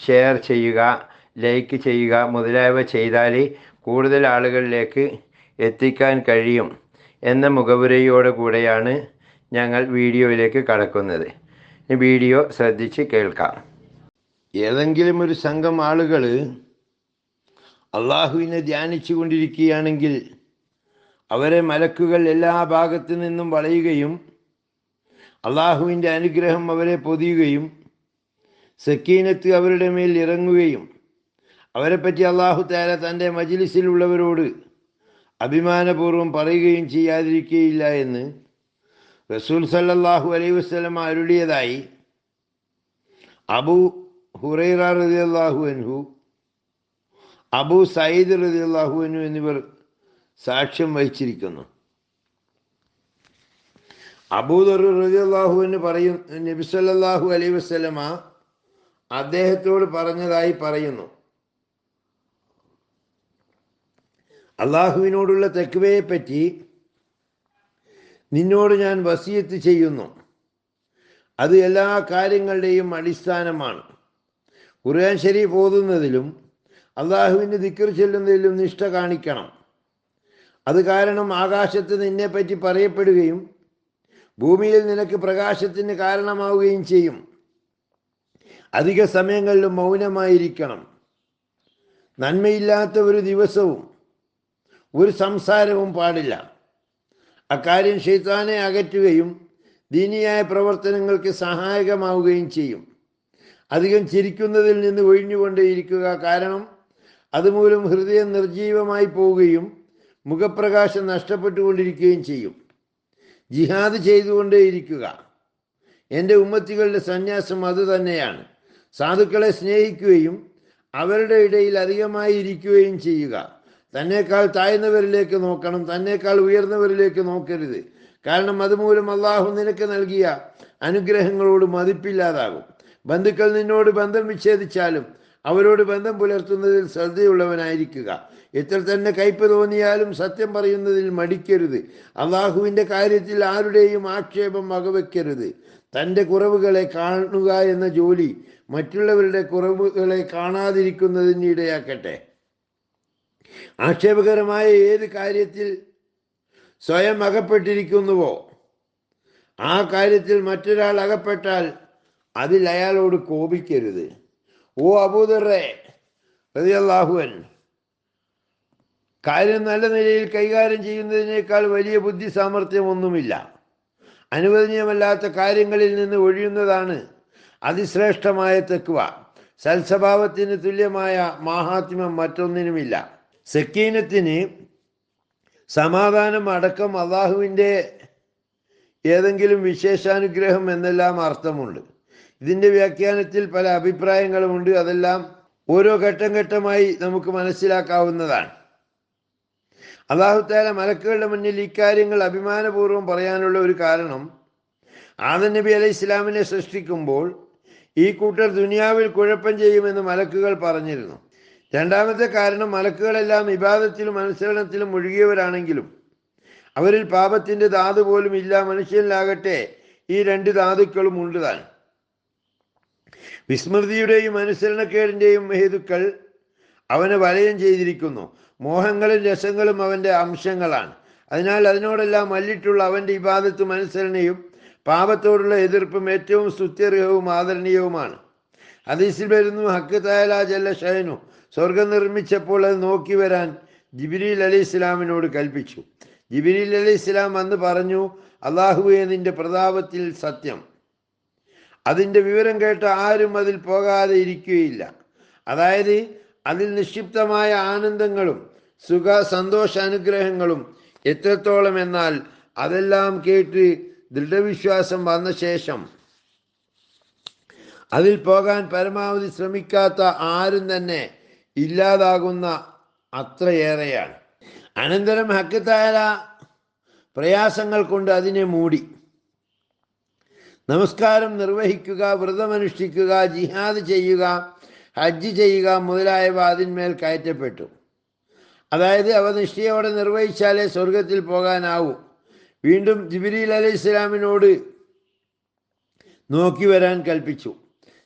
Share ചെയ്യുക like ചെയ്യുക മുതലായവ ചെയ്താൽ കൂടുതൽ ആളുകളിലേക്ക് എത്തിക്കാൻ കഴിയും എന്ന മുഖവുരയോട് കൂടെയാണ് ഞങ്ങൾ വീഡിയോയിലേക്ക് കടക്കുന്നത്. വീഡിയോ ശ്രദ്ധിച്ച് കേൾക്കാം. ഏതെങ്കിലും ഒരു സംഘം ആളുകൾ അള്ളാഹുവിനെ ധ്യാനിച്ചു കൊണ്ടിരിക്കുകയാണെങ്കിൽ അവരെ മലക്കുകൾ എല്ലാ ഭാഗത്തു നിന്നും വളയുകയും അള്ളാഹുവിന്റെ അനുഗ്രഹം അവരെ പൊതിയുകയും സക്കീനത്ത് അവരുടെ മേൽ ഇറങ്ങുകയും അവരെപ്പറ്റി അള്ളാഹു താര തന്റെ മജിലിസിലുള്ളവരോട് അഭിമാനപൂർവം പറയുകയും ചെയ്യാതിരിക്കുകയില്ല എന്ന് റസൂൽ സല്ലാഹു അലൈ വസ്ലം അരുളിയതായി അബു ഹുറൈറ റളിയല്ലാഹു അൻഹു അബു സയ്യിദ് റതി അള്ളാഹു അൻഹു എന്നിവർ സാക്ഷ്യം വഹിച്ചിരിക്കുന്നു. അബൂദർ റതി അള്ളാഹു എന്ന് പറയും നബി അലൈ അലൈഹി വസല്ലമ അദ്ദേഹത്തോട് പറഞ്ഞതായി പറയുന്നു. അള്ളാഹുവിനോടുള്ള തെക്കുവയെ പറ്റി നിന്നോട് ഞാൻ വസിയത്ത് ചെയ്യുന്നു. അത് എല്ലാ കാര്യങ്ങളുടെയും അടിസ്ഥാനമാണ്. ഖുർആൻ ശരീഫ് ഓതുന്നതിലും അള്ളാഹുവിന്റെ ദിക്കർ ചെല്ലുന്നതിലും നിഷ്ഠ കാണിക്കണം. അത് കാരണം ആകാശത്ത് നിന്നെപ്പറ്റി പറയപ്പെടുകയും ഭൂമിയിൽ നിനക്ക് പ്രകാശത്തിന് കാരണമാവുകയും ചെയ്യും. അധിക സമയങ്ങളിലും മൗനമായിരിക്കണം. നന്മയില്ലാത്ത ഒരു ദിവസവും ഒരു സംസാരവും പാടില്ല. അക്കാര്യം ഷെയ്ത്താനെ അകറ്റുകയും ദീനിയായ പ്രവർത്തനങ്ങൾക്ക് സഹായകമാവുകയും ചെയ്യും. അധികം ചിരിക്കുന്നതിൽ നിന്ന് ഒഴിഞ്ഞുകൊണ്ടേയിരിക്കുക കാരണം അതുമൂലം ഹൃദയം നിർജീവമായി പോവുകയും മുഖപ്രകാശം നഷ്ടപ്പെട്ടുകൊണ്ടിരിക്കുകയും ചെയ്യും. ജിഹാദ് ചെയ്തുകൊണ്ടേയിരിക്കുക. എന്റെ ഉമ്മത്തികളുടെ സന്യാസം അതുതന്നെയാണ് സാധുക്കളെ സ്നേഹിക്കുകയും അവരുടെ ഇടയിൽ അധികമായി ഇരിക്കുകയും ചെയ്യുക. തന്നെക്കാൾ താഴ്ന്നവരിലേക്ക് നോക്കണം തന്നെക്കാൾ ഉയർന്നവരിലേക്ക് നോക്കരുത്. കാരണം അതുമൂലം അള്ളാഹു നിനക്ക് നൽകിയ അനുഗ്രഹങ്ങളോട് മതിപ്പില്ലാതാകും. ബന്ധുക്കൾ നിന്നോട് ബന്ധം വിച്ഛേദിച്ചാലും അവരോട് ബന്ധം പുലർത്തുന്നതിൽ ശ്രദ്ധയുള്ളവനായിരിക്കുക. എത്ര തന്നെ കയ്പ് തോന്നിയാലും സത്യം പറയുന്നതിൽ മടിക്കരുത്. അള്ളാഹുവിന്റെ കാര്യത്തിൽ ആരുടെയും ആക്ഷേപം വകവെക്കരുത്. തന്റെ കുറവുകളെ കാണുക എന്ന ജോലി മറ്റുള്ളവരുടെ കുറവുകളെ കാണാതിരിക്കുന്നതിന് ഇടയാക്കട്ടെ. ആക്ഷേപകരമായ ഏത് കാര്യത്തിൽ സ്വയം അകപ്പെട്ടിരിക്കുന്നുവോ ആ കാര്യത്തിൽ മറ്റൊരാൾ അകപ്പെട്ടാൽ അതിൽ അയാളോട് കോപിക്കരുത്. ഓ അബൂദറേ റളിയല്ലാഹുവൻ കാര്യം നല്ല നിലയിൽ കൈകാര്യം ചെയ്യുന്നതിനേക്കാൾ വലിയ ബുദ്ധി സാമർഥ്യമൊന്നുമില്ല അനുവദനീയമല്ലാത്ത കാര്യങ്ങളിൽ നിന്ന് ഒഴിയുന്നതാണ് അതിശ്രേഷ്ഠമായ തെക്കുവ. സൽസ്വഭാവത്തിന് തുല്യമായ മാഹാത്മ്യം മറ്റൊന്നിനുമില്ല. സക്കീനത്തിന് സമാധാനം അടക്കം അള്ളാഹുവിന്റെ ഏതെങ്കിലും വിശേഷാനുഗ്രഹം എന്നെല്ലാം അർത്ഥമുണ്ട്. ഇതിന്റെ വ്യാഖ്യാനത്തിൽ പല അഭിപ്രായങ്ങളുമുണ്ട് അതെല്ലാം ഓരോ ഘട്ടം ഘട്ടമായി നമുക്ക് മനസ്സിലാക്കാവുന്നതാണ്. അള്ളാഹുത്താല മലക്കുകളുടെ മുന്നിൽ ഇക്കാര്യങ്ങൾ അഭിമാനപൂർവം പറയാനുള്ള ഒരു കാരണം ആദം നബി അലൈഹി ഇസ്ലാമിനെ സൃഷ്ടിക്കുമ്പോൾ ഈ കൂട്ടർ ദുനിയാവിൽ കുഴപ്പം ചെയ്യുമെന്ന് മലക്കുകൾ പറഞ്ഞിരുന്നു. രണ്ടാമത്തെ കാരണം മലക്കുകളെല്ലാം വിവാദത്തിലും അനുസരണത്തിലും മുഴുകിയവരാണെങ്കിലും അവരിൽ പാപത്തിന്റെ ധാതു പോലും ഇല്ല മനുഷ്യനിലാകട്ടെ ഈ രണ്ട് ധാതുക്കളും ഉണ്ട് താൻ വിസ്മൃതിയുടെയും അനുസരണക്കേടിന്റെയും ഹേതുക്കൾ അവന് വലയം ചെയ്തിരിക്കുന്നു. മോഹങ്ങളും രസങ്ങളും അവന്റെ അംശങ്ങളാണ്. അതിനാൽ അതിനോടെല്ലാം മല്ലിട്ടുള്ള അവന്റെ ഇബാദത്തും അനുസരണയും പാപത്തോടുള്ള എതിർപ്പും ഏറ്റവും സ്തുത്യർഹവും ആദരണീയവുമാണ്. ഹദീസിൽ വരുന്നു ഹക്ക് തായാല ജല്ല ഷഹനു സ്വർഗം നിർമ്മിച്ചപ്പോൾ അത് നോക്കി വരാൻ ജിബിരിൽ അലി ഇസ്ലാമിനോട് കൽപ്പിച്ചു. ജിബിരിൽ അലി ഇസ്ലാം അന്ന് പറഞ്ഞു അള്ളാഹുവെ നിന്റെ പ്രതാപത്തിൽ സത്യം. അതിന്റെ വിവരം കേട്ട ആരും അതിൽ പോകാതെ ഇരിക്കുകയില്ല. അതായത് അതിൽ നിക്ഷിപ്തമായ ആനന്ദങ്ങളും സുഖ സന്തോഷ അനുഗ്രഹങ്ങളും എത്രത്തോളം എന്നാൽ അതെല്ലാം കേട്ട് ദൃഢവിശ്വാസം വന്ന ശേഷം അതിൽ പോകാൻ പരമാവധി ശ്രമിക്കാത്ത ആരും തന്നെ ഇല്ലാതാകുന്ന അത്രയേറെയാണ്. അനന്തരം ഹക്കത്തായ പ്രയാസങ്ങൾ കൊണ്ട് അതിനെ മൂടി. നമസ്കാരം നിർവഹിക്കുക വ്രതമനുഷ്ഠിക്കുക ജിഹാദ് ചെയ്യുക ഹജ്ജ് ചെയ്യുക മുതലായവ അതിന്മേൽ കയറ്റപ്പെട്ടു. അതായത് അവ നിഷ്ഠയോടെ നിർവഹിച്ചാലേ സ്വർഗത്തിൽ പോകാനാവൂ. വീണ്ടും ജിബിരിൽ അലി ഇസ്ലാമിനോട് നോക്കി വരാൻ കൽപ്പിച്ചു.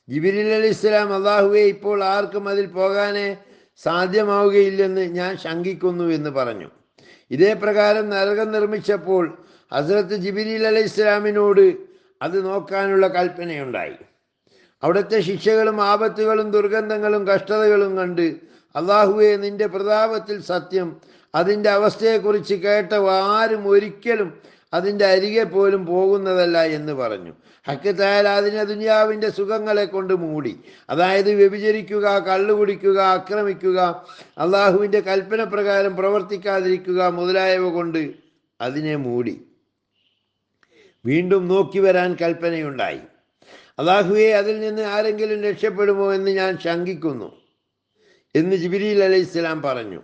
ജിബിരിൽ അലി ഇസ്ലാം അള്ളാഹുവെ ഇപ്പോൾ ആർക്കും അതിൽ പോകാനേ സാധ്യമാവുകയില്ലെന്ന് ഞാൻ ശങ്കിക്കുന്നു എന്ന് പറഞ്ഞു. ഇതേ പ്രകാരം നരകം നിർമ്മിച്ചപ്പോൾ ഹസ്രത്ത് ജിബിരിൽ അലി ഇസ്ലാമിനോട് അത് നോക്കാനുള്ള കൽപ്പനയുണ്ടായി. അവിടുത്തെ ശിക്ഷകളും ആപത്തുകളും ദുർഗന്ധങ്ങളും കഷ്ടതകളും കണ്ട് അള്ളാഹുവെ നിന്റെ പ്രതാപത്തിൽ സത്യം. അതിന്റെ അവസ്ഥയെക്കുറിച്ച് കേട്ട ആരും ഒരിക്കലും അതിന്റെ അരികെ പോലും പോകുന്നതല്ല എന്ന് പറഞ്ഞു. ഹക്കത്തായാൽ അതിനെ ദുനിയാവിന്റെ സുഖങ്ങളെ കൊണ്ട് മൂടി. അതായത് വ്യഭിചരിക്കുക കള്ളുകുടിക്കുക ആക്രമിക്കുക അള്ളാഹുവിന്റെ കൽപ്പന പ്രകാരം പ്രവർത്തിക്കാതിരിക്കുക മുതലായവ കൊണ്ട് അതിനെ മൂടി. വീണ്ടും നോക്കി വരാൻ കൽപ്പനയുണ്ടായി. അള്ളാഹുവെ അതിൽ നിന്ന് ആരെങ്കിലും രക്ഷപ്പെടുമോ എന്ന് ഞാൻ ശങ്കിക്കുന്നു. എന്ന് ജിബിരിൽ അലൈഹി ഇസ്ലാം പറഞ്ഞു.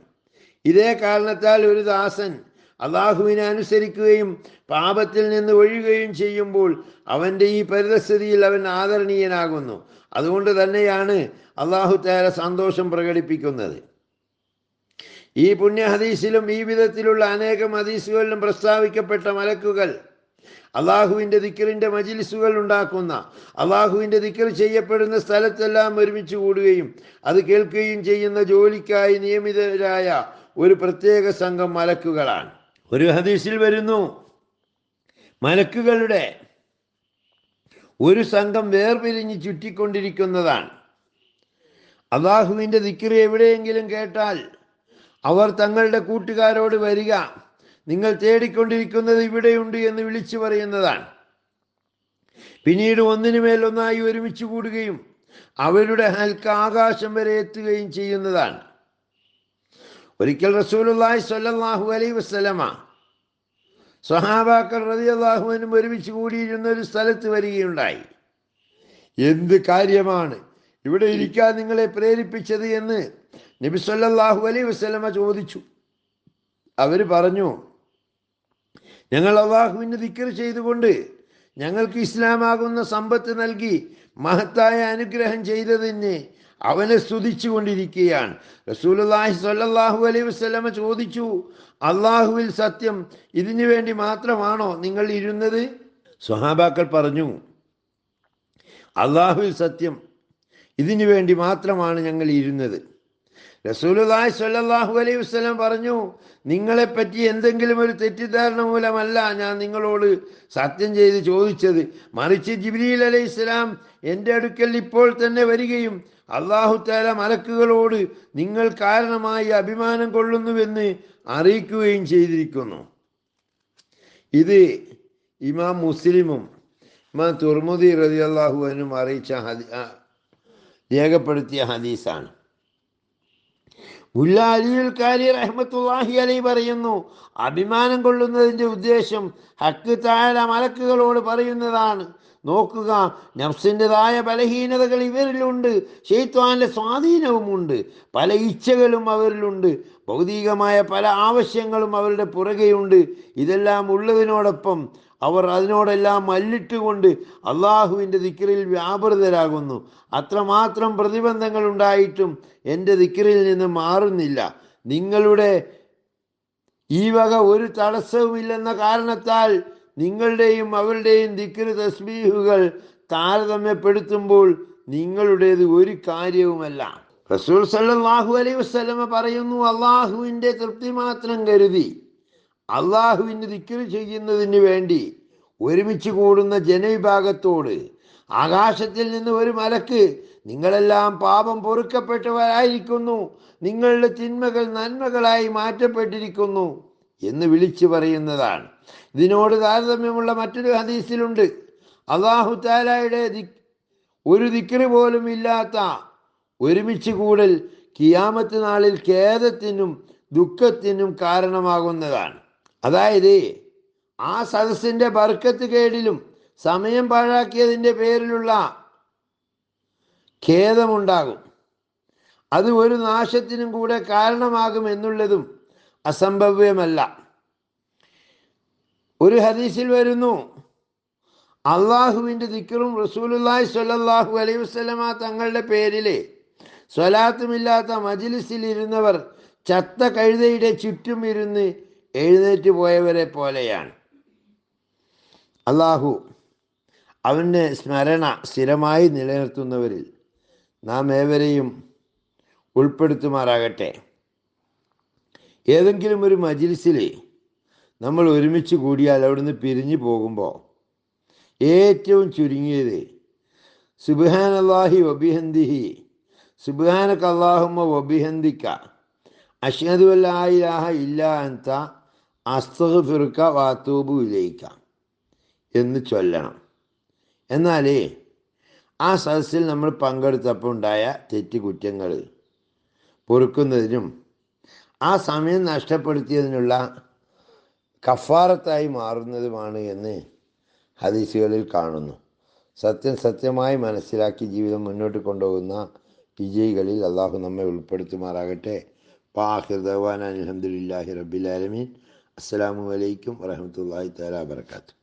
ഇതേ കാരണത്താൽ ഒരു ദാസൻ അള്ളാഹുവിനെ അനുസരിക്കുകയും പാപത്തിൽ നിന്ന് ഒഴിയുകയും ചെയ്യുമ്പോൾ അവന്റെ ഈ പരിതസ്ഥിതിയിൽ അവൻ ആദരണീയനാകുന്നു. അതുകൊണ്ട് തന്നെയാണ് അള്ളാഹു തേര സന്തോഷം പ്രകടിപ്പിക്കുന്നത്. ഈ പുണ്യ ഹദീസിലും ഈ വിധത്തിലുള്ള അനേകം ഹദീസുകളിലും പ്രസ്താവിക്കപ്പെട്ട മലക്കുകൾ അള്ളാഹുവിന്റെ ദിക്കറിന്റെ മജിലിസുകൾ ഉണ്ടാക്കുന്ന അള്ളാഹുവിന്റെ ദിക്കർ ചെയ്യപ്പെടുന്ന സ്ഥലത്തെല്ലാം ഒരുമിച്ച് കൂടുകയും അത് കേൾക്കുകയും ചെയ്യുന്ന ജോലിക്കായി നിയമിതരായ ഒരു പ്രത്യേക സംഘം മലക്കുകളാണ്. ഒരു ഹദീസിൽ വരുന്നു മലക്കുകളുടെ ഒരു സംഘം വേർപിരിഞ്ഞ് ചുറ്റിക്കൊണ്ടിരിക്കുന്നതാണ്. അള്ളാഹുവിന്റെ ദിക്കറി എവിടെയെങ്കിലും കേട്ടാൽ അവർ തങ്ങളുടെ കൂട്ടുകാരോട് വരിക നിങ്ങൾ തേടിക്കൊണ്ടിരിക്കുന്നത് ഇവിടെയുണ്ട് എന്ന് വിളിച്ചു പറയുന്നതാണ്. പിന്നീട് ഒന്നിനുമേൽ ഒന്നായി ഒരുമിച്ച് കൂടുകയും അവരുടെ ഹൽക്ക ആകാശം വരെ എത്തുകയും ചെയ്യുന്നതാണ്. ഒരിക്കൽ റസൂലുള്ളാഹി സ്വല്ലല്ലാഹു അലൈഹി വസല്ലമ സ്വഹാബാക്കൾ റളിയല്ലാഹുവിനും ഒരുമിച്ച് കൂടിയിരുന്ന ഒരു സ്ഥലത്ത് വരികയുണ്ടായി. എന്ത് കാര്യമാണ് ഇവിടെ ഇരിക്കാൻ നിങ്ങളെ പ്രേരിപ്പിച്ചത് എന്ന് നബി സ്വല്ലല്ലാഹു അലൈഹി വസല്ലമ ചോദിച്ചു. അവർ പറഞ്ഞു ഞങ്ങൾ അള്ളാഹുവിന് ദിക്കർ ചെയ്തുകൊണ്ട് ഞങ്ങൾക്ക് ഇസ്ലാമാകുന്ന സമ്പത്ത് നൽകി മഹത്തായ അനുഗ്രഹം ചെയ്തതിന് അവനെ സ്തുതിച്ചു കൊണ്ടിരിക്കുകയാണ് റസൂലുള്ളാഹി സ്വല്ലല്ലാഹു അലൈ വസ്ലമ ചോദിച്ചു അള്ളാഹുവിൽ സത്യം ഇതിനു വേണ്ടി മാത്രമാണോ നിങ്ങൾ ഇരുന്നത്? സ്വഹാബാക്കൾ പറഞ്ഞു അള്ളാഹുവിൽ സത്യം ഇതിനു വേണ്ടി മാത്രമാണ് ഞങ്ങൾ ഇരുന്നത്. റസൂലുള്ളാഹി സ്വല്ലല്ലാഹു അലൈഹി വസല്ലം പറഞ്ഞു നിങ്ങളെപ്പറ്റി എന്തെങ്കിലും ഒരു തെറ്റിദ്ധാരണ മൂലമല്ല ഞാൻ നിങ്ങളോട് സത്യം ചെയ്ത് ചോദിച്ചത്. മറിച്ച് ജിബ്രീൽ അലൈഹി ഇസ്ലാം എന്റെ അടുക്കൽ ഇപ്പോൾ തന്നെ വരികയും അള്ളാഹു താല മലക്കുകളോട് നിങ്ങൾ കാരണമായി അഭിമാനം കൊള്ളുന്നുവെന്ന് അറിയിക്കുകയും ചെയ്തിരിക്കുന്നു. ഇത് ഇമാം മുസ്ലിമും ഇമാം തുർമുദി റതി അള്ളാഹുവിനും അറിയിച്ച ഹദി രേഖപ്പെടുത്തിയ ഹദീസാണ്. മുല്ല റഹ്മത്തുല്ലാഹി അലൈ പറയുന്നു അഭിമാനം കൊള്ളുന്നതിന്റെ ഉദ്ദേശം ഹക്ക് താഴെ മലക്കുകളോട് പറയുന്നതാണ്. നോക്കുക നഫ്സിന്റെതായ ബലഹീനതകൾ ഇവരിലുണ്ട് ഷെയ്ത്വാന്റെ സ്വാധീനവുമുണ്ട് പല ഇച്ഛകളും അവരിലുണ്ട് ഭൗതികമായ പല ആവശ്യങ്ങളും അവരുടെ പുറകെയുണ്ട്. ഇതെല്ലാം ഉള്ളതിനോടൊപ്പം അവർ അതിനോടെല്ലാം മല്ലിട്ടുകൊണ്ട് അള്ളാഹുവിന്റെ ദിക്കറിൽ വ്യാപൃതരാകുന്നു. അത്രമാത്രം പ്രതിബന്ധങ്ങൾ ഉണ്ടായിട്ടും എന്റെ ദിക്കറിൽ നിന്ന് മാറുന്നില്ല. നിങ്ങളുടെ ഈ വക ഒരു തടസ്സവുമില്ലെന്ന കാരണത്താൽ നിങ്ങളുടെയും അവരുടെയും ദിക്കറി തസ്ബീഹുകൾ താരതമ്യപ്പെടുത്തുമ്പോൾ നിങ്ങളുടേത് ഒരു കാര്യവുമല്ല. റസൂൽ സല്ലാഹു അലൈഹി വസ്ലമ പറയുന്നു അള്ളാഹുവിന്റെ തൃപ്തി മാത്രം കരുതി. അള്ളാഹുവിന് ദിക്കറ് ചെയ്യുന്നതിന് വേണ്ടി ഒരുമിച്ച് കൂടുന്ന ജനവിഭാഗത്തോട് ആകാശത്തിൽ നിന്ന് ഒരു മലക്ക് നിങ്ങളെല്ലാം പാപം പൊറുക്കപ്പെട്ടവരായിരിക്കുന്നു നിങ്ങളുടെ തിന്മകൾ നന്മകളായി മാറ്റപ്പെട്ടിരിക്കുന്നു എന്ന് വിളിച്ചു പറയുന്നതാണ്. ഇതിനോട് താരതമ്യമുള്ള മറ്റൊരു ഹദീസിലുണ്ട്. അള്ളാഹു താലായുടെ ഒരു ദിക്കറ് പോലും ഇല്ലാത്ത ഒരുമിച്ച് കൂടൽ കിയാമത്ത് നാളിൽ ഖേദത്തിനും ദുഃഖത്തിനും കാരണമാകുന്നതാണ്. അതായത് ആ സദസ്സിന്റെ ബർക്കത്ത് കേടിലും സമയം പാഴാക്കിയതിന്റെ പേരിലുള്ള ഖേദമുണ്ടാകും. അത് ഒരു നാശത്തിനും കൂടെ കാരണമാകും എന്നുള്ളതും അസംഭവ്യമല്ല. ഒരു ഹദീസിൽ വരുന്നു അള്ളാഹുവിന്റെ ദിക്കറും റസൂലുല്ലാഹി സ്വല്ലല്ലാഹു അലൈഹി വസല്ലമ തങ്ങളുടെ പേരിലെ സ്വലാത്തുമില്ലാത്ത മജിലിസിൽ ഇരുന്നവർ ചത്ത കഴുതയുടെ ചുറ്റും ഇരുന്ന് എഴുന്നേറ്റ് പോയവരെ പോലെയാണ്. അള്ളാഹു അവന്റെ സ്മരണ സ്ഥിരമായി നിലനിർത്തുന്നവരിൽ നാം ഏവരെയും ഉൾപ്പെടുത്തുമാറാകട്ടെ. ഏതെങ്കിലും ഒരു മജിലിസിൽ നമ്മൾ ഒരുമിച്ച് കൂടിയാൽ അവിടുന്ന് പിരിഞ്ഞു പോകുമ്പോൾ ഏറ്റവും ചുരുങ്ങിയത് സുബാൻ അള്ളാഹി വബിഹന്ദിഹി സുബാനക്ക് അള്ളാഹുമ്മ വബിഹന്ദിക്ക അഷ്ഹദു അല്ലാഹ ഇല്ല അന്ത അസ്തഫിറുക്ക വാത്തൂബു ഇലയിക്ക എന്ന് ചൊല്ലണം. എന്നാലേ ആ സദസ്സിൽ നമ്മൾ പങ്കെടുത്തപ്പോൾ ഉണ്ടായ തെറ്റുകുറ്റങ്ങൾ പൊറുക്കുന്നതിനും ആ സമയം നഷ്ടപ്പെടുത്തിയതിനുള്ള കഫാറത്തായി മാറുന്നതുമാണ് എന്ന് ഹദീസുകളിൽ കാണുന്നു. സത്യം സത്യമായി മനസ്സിലാക്കി ജീവിതം മുന്നോട്ട് കൊണ്ടുപോകുന്ന വിജയികളിൽ അള്ളാഹു നമ്മെ ഉൾപ്പെടുത്തുമാറാകട്ടെ. പാഹിർ ദവാൻ അലഹമുല്ലാഹി റബ്ബിലാലമീൻ അസ്സാം വലൈക്കും വരഹമത്തല്ലാഹി തല വാബർക്കാത്തു